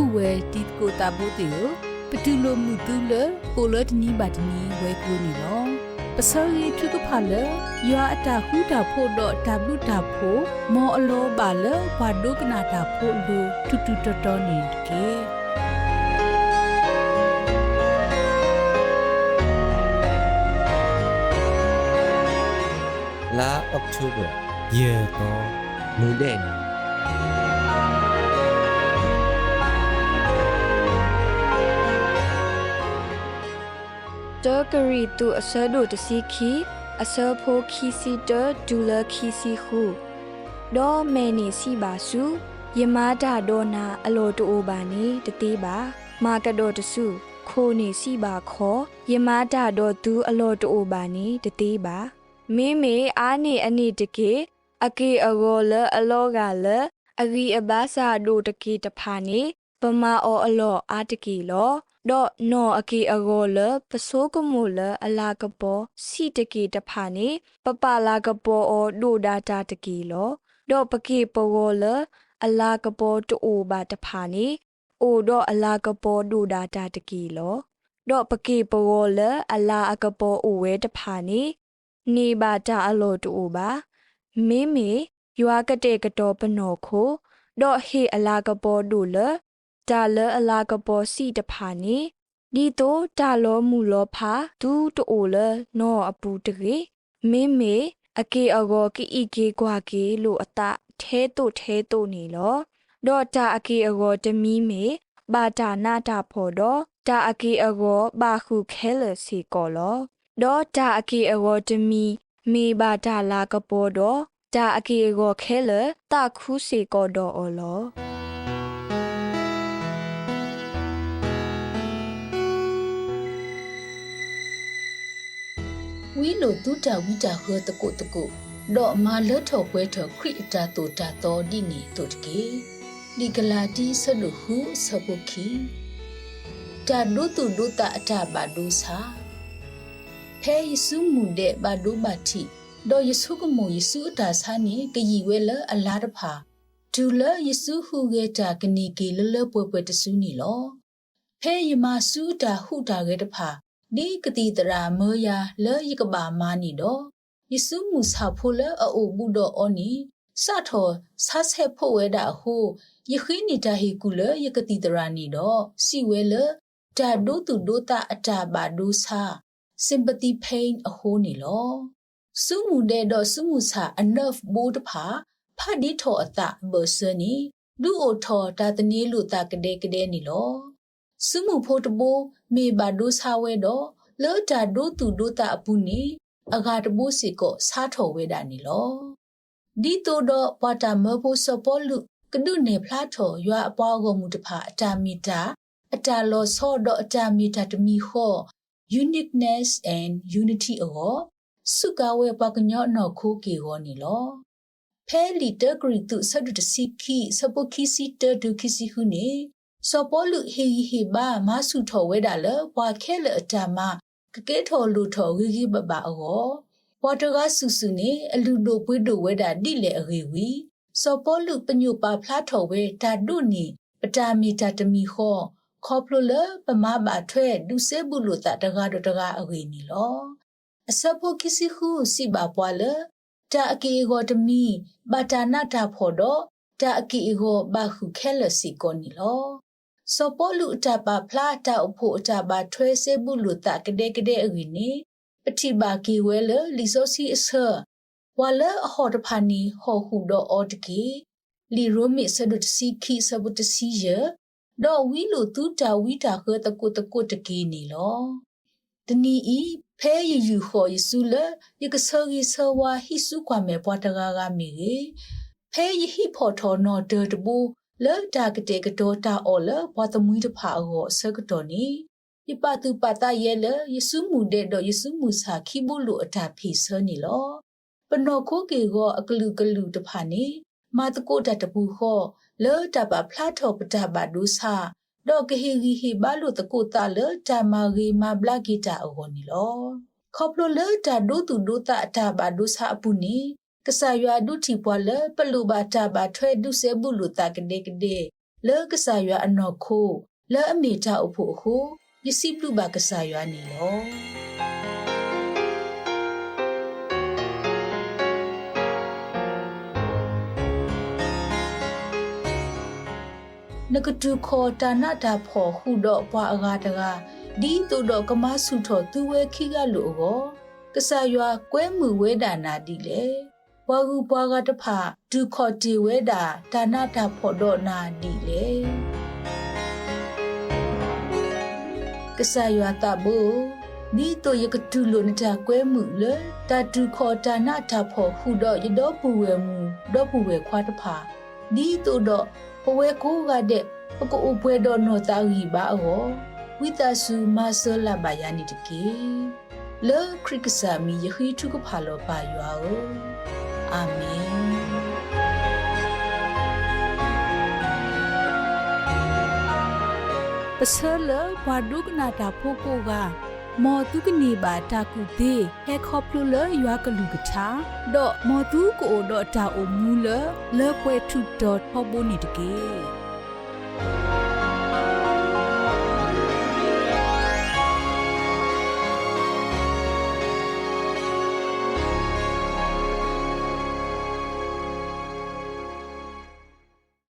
ဥဝဲတီကိုတာဘိုတေယပတူလိုမှုတူလကိုလတနီဘတ်နီဝဲကူနီလောပစောရီထုကဖလရွာအတာဟူတာဖို့တော့တဘလူတာဖို့မောအလောပါလဘာဒုကနာတာဖို့လူတူတူတော်တော်နေကေလာ October ယေတော့မူတဲ့နီ တောကရီတူအစဒိုတစီခီအစဖိုခီစီတဒူလခီစီခုဒေါ်မဲနီစီပါစုယမာတာဒေါနာအလောတိုဘာနေတတိပါမာကဒေါတစုခိုနေစီပါခောယမာတာဒေါသူအလောတိုဘာနေတတိပါမိမေအားနေအနိတကေအကေအဂောလအလောကလအဂီအဘာစာဒိုတကေတဖာနေပမာအောအလောအာတကေလော ဒေါနောအကေအဂောလပစိုးကမိုလအလာကပေါ်စီတကေတဖာနေပပလာကပေါ်အောဒိုဒါတာတကေလောဒေါပကေပေါ်ဝလအလာကပေါ်တိုဘာတဖာနေအိုဒေါအလာကပေါ်ဒိုဒါတာတကေလောဒေါပကေပေါ်ဝလအလာအကပေါ်အိုဝဲတဖာနေနေဘာတာအလောတိုဘာမေမေယွာကတဲ့ကတော်ပနောခိုဒေါဟေအလာကပေါ်ဒိုလ ဒါလအလာကပေါ်စီတဖာနေဒီတိုတာလောမူလောဖာဒူတိုလနောအပူတကေမင်းမေအကေအဂောကီဤကေကွာကေလို့အတထဲတုထဲတုနေလောဒေါ်တာအကေအဂောတမီမေဘာတာနာတာဖော်တော့တာအကေအဂောဘာခုခဲလစီကောလောဒေါ်တာအကေအဂောတမီမေဘာတာလာကပေါ်တော့တာအကေအဂောခဲလတခုစီကောတော့အော်လော ဝီလိုတူတာဝီတာဟေတကုတကုဒေါ်မာလထောပွဲထခရိတာတူတာတော်ဒီနေတုတ်ကေဒီကလာတီဆလူဟုဆပုခိတာဒုတုဒုတာအတာဘာဒုစာဖဲယေစုမူတဲ့ဘာဒုဘာတိဒေါ်ယေစုကမူယေစုအတာဆာနေကယီဝဲလအလားတဖာဒူလယေစုဟုゲတာကနီကေလလပွဲပွဲတဆူနီလောဖဲယမစုတာဟုတာゲတဖာ ဒီကတိတရာမောယာလေယကဘာမာနီတော့ယေစုမူစာဖိုလအအိုဘူးတော့အောနီစထောဆာဆေဖို့ဝဲတာဟုယခိနေတာဟီကူလယကတိတရာနီတော့စီဝဲလတာဒိုတူဒိုတာအတာဘာဒိုစာ sympathy pain အဟိုးနီလောစုမှုတဲ့တော့စုမှုစာ enough ဘိုးတဖာဖတ်ဒီထောအတာဘောဆနီလူအိုထောတာတနေလူတာကတဲ့ကတဲ့နီလော စုမှုဖို့တဘိုးမေဘာဒိုဆာဝဲတော့လောတာဒိုတူဒိုတာအပူနီအဂါတဘိုးစီကိုစားထော်ဝဲတာနီလောဒီတိုတော့ပတာမဖို့စပေါ်လူကဒုနေဖလားထော်ရွာအပွားကိုမူတဖာအတာမီတာအတာလောဆော့တော့အတာမီတာတမီဟော uniqueness and unity အောစုကဝဲပကညောနော်ခိုးကေဟောနီလောဖဲလီတဂရီတုဆဒုတစီခီစပုခီစီတဒုခီစီဟုနေ စောပေါ်လူဟေဟေဘာမဆုထော်ဝဲတာလဘွာခဲလအတမကကဲထော်လူထော်ဂီဂီဘဘအောပေါ်တကဆူဆူနေအလူလိုပွေးတို့ဝဲတာတိလေအဂေဝီစောပေါ်လူပညုပါဖလားထော်ဝဲတာဒုနီပတာမီတာတမီခောခေါပလိုလပမဘာထွဲဒုစေဘူးလူတာတကားတကားအဂေနီလောအစဖို့ကစီခုစီဘာပွာလတာအကေဂောတမီဘာတာနာတာဖော်တော့တာအကေဂောဘာခုခဲလစီကောနီလော စောပေါ်လူအတပါဖလာတာအဖို့အတပါထွဲစေဘူးလူတာကတဲ့ကတဲ့အဂီနီပတိပါကီဝဲလလီဆိုစီအဆဝါလအဟောတဖာနီဟောဟုတော့အော်တကေလီရိုမီဆဒုတစီခီဆဘုတစီယတော့ဝီလူတူတာဝီတာခတကုတကုတကေနီလောတနီဤဖဲယူယူဟောယေစုလယကဆောဂီဆောဝါဟိစုကွာမေပွားတကားကမီရေဖဲယဟိဖော်ထော်နော်ဒေတဘူ လောတာကတဲ့ကတော်တာအော်လဘွားသမီးတဖာအောဆကတော်နီယပတုပတရဲလယေစုမူတဲ့တော့ယေစုမူစာခိဘုလူအတာဖီဆနီလောပနောခိုကေကိုအကလူကလူတဖာနီမာတကိုတတပူခောလောတပဖလာထောပတဘာဒုစာဒေါကဟီဂီဟီဘာလူတကိုတာလောတမာဂီမာဘလဂီတာအောနီလောခေါပလိုလောတာဒုတုဒုတာအတာဘာဒုစာအပူနီ ကဆာယွာဒုတီပွာလပလူဘာတာဘာထွဲဒုစေဘူးလူတာကဒေကဒေလဲကဆာရွာအနော်ခိုလဲအမေတာအဖို့ဟုပစ္စည်းပလူပါကဆာရွာနေလောနကတူခေါ်တာနာတာဖော်ဟုတော့ဘွာအဂါတကဒီတူတော့ကမဆုထော်သူဝဲခိကလို့ကောကဆာရွာကွဲမှုဝဲဒါနာဒီလေ ဘွာကူဘွာကတဖာဒူခေါ်တီဝဲတာဒါနာတာဖော်တော့နာဒီလေကဆာရွာတာဘူဒီတော့ယကတူလို့နတာကွဲမှုလေတာဒူခေါ်တာနာတာဖော်ဟုတော့ရတော့ပူဝဲမှုတော့ပူဝဲခွာတဖာဒီတူတော့ပဝဲကိုကတဲ့ပကိုအပွဲတော့နော်တာဂီပါဟောဝိတဆူမဆလာဘယာနီတကေလေခရစ်ကဆာမီယခိထုကဖာလောပါယွာအို အာမင်ပစလဘဝဒုကနာတာဖိုကိုကမော်တုကနေပါတာကူသေးဟဲခေါပလူလရွာကလူကထာဒေါ်မော်တုကိုဒေါ်တာအိုမူလလေပွဲထုဒေါ်ဟောဘိုနီတကေ